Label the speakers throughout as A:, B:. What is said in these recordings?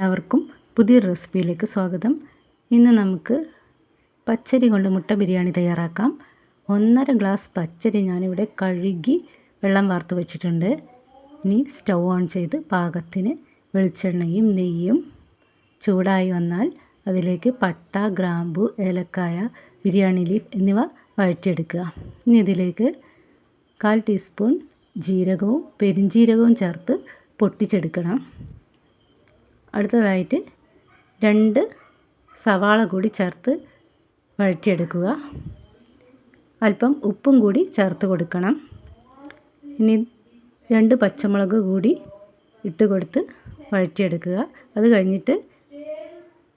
A: എല്ലാവർക്കും പുതിയൊരു റെസിപ്പിയിലേക്ക് സ്വാഗതം. ഇന്ന് നമുക്ക് പച്ചരി കൊണ്ട് മുട്ട ബിരിയാണി തയ്യാറാക്കാം. ഒന്നര ഗ്ലാസ് പച്ചരി ഞാനിവിടെ കഴുകി വെള്ളം വാർത്ത് വെച്ചിട്ടുണ്ട്. ഇനി സ്റ്റൗ ഓൺ ചെയ്ത് പാകത്തിന് വെളിച്ചെണ്ണയും നെയ്യും ചൂടായി വന്നാൽ അതിലേക്ക് പട്ട ഗ്രാമ്പു ഏലക്കായ ബിരിയാണി ലീഫ് എന്നിവ വഴറ്റിയെടുക്കുക. ഇനി ഇതിലേക്ക് കാൽ ടീസ്പൂൺ ജീരകവും പെരിഞ്ജീരകവും ചേർത്ത് പൊട്ടിച്ചെടുക്കണം. അടുത്തതായിട്ട് രണ്ട് സവാള കൂടി ചേർത്ത് വഴറ്റിയെടുക്കുക. അല്പം ഉപ്പും കൂടി ചേർത്ത് കൊടുക്കണം. ഇനി രണ്ട് പച്ചമുളക് കൂടി ഇട്ട് കൊടുത്ത് വഴറ്റിയെടുക്കുക. അത് കഴിഞ്ഞിട്ട്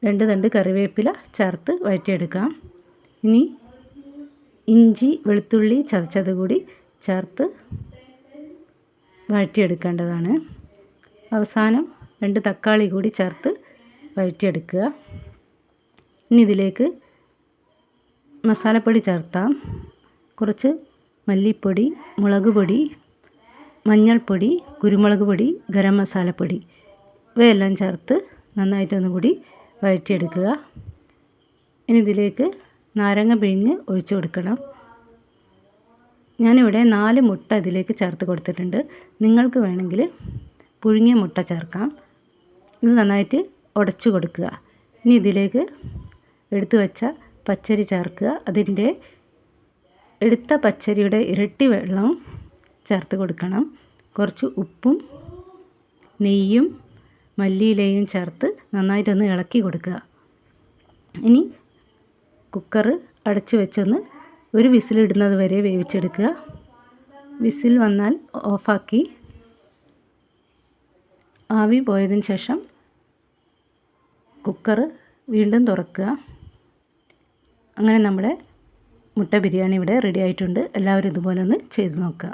A: രണ്ട് തണ്ട് കറിവേപ്പില ചേർത്ത് വഴറ്റിയെടുക്കാം. ഇനി ഇഞ്ചി വെളുത്തുള്ളി ചതച്ചത് കൂടി ചേർത്ത് വഴറ്റിയെടുക്കേണ്ടതാണ്. അവസാനം രണ്ട് തക്കാളി കൂടി ചേർത്ത് വഴറ്റിയെടുക്കുക. ഇനി ഇതിലേക്ക് മസാലപ്പൊടി ചേർത്താം. കുറച്ച് മല്ലിപ്പൊടി മുളക് പൊടി മഞ്ഞൾപ്പൊടി കുരുമുളക് പൊടി ഗരം മസാലപ്പൊടി ഇവയെല്ലാം ചേർത്ത് നന്നായിട്ടൊന്നും കൂടി വഴറ്റിയെടുക്കുക. ഇനി ഇതിലേക്ക് നാരങ്ങ പിഴിഞ്ഞ് ഒഴിച്ചു കൊടുക്കണം. ഞാനിവിടെ നാല് മുട്ട ഇതിലേക്ക് ചേർത്ത് കൊടുത്തിട്ടുണ്ട്. നിങ്ങൾക്ക് വേണമെങ്കിൽ പുഴുങ്ങിയ മുട്ട ചേർക്കാം. ഇത് നന്നായിട്ട് ഉടച്ചു കൊടുക്കുക. ഇനി ഇതിലേക്ക് എടുത്തു വെച്ച പച്ചരി ചേർക്കുക. അതിന്റെ എടുത്ത പച്ചരിയുടെ ഇരട്ടി വെള്ളം ചേർത്ത് കൊടുക്കണം. കുറച്ച് ഉപ്പും നെയ്യും മല്ലിയിലയും ചേർത്ത് നന്നായിട്ടൊന്ന് ഇളക്കി കൊടുക്കുക. ഇനി കുക്കർ അടച്ചു വെച്ചൊന്ന് ഒരു വിസിലിടുന്നത് വരെ വേവിച്ചെടുക്കുക. വിസിൽ വന്നാൽ ഓഫാക്കി ആവി പോയതിന് ശേഷം കുക്കർ വീണ്ടും തുറക്കുക. അങ്ങനെ നമ്മുടെ മുട്ട ബിരിയാണി ഇവിടെ റെഡി ആയിട്ടുണ്ട്. എല്ലാവരും ഇതുപോലെ ഒന്ന് ചെയ്ത് നോക്കുക.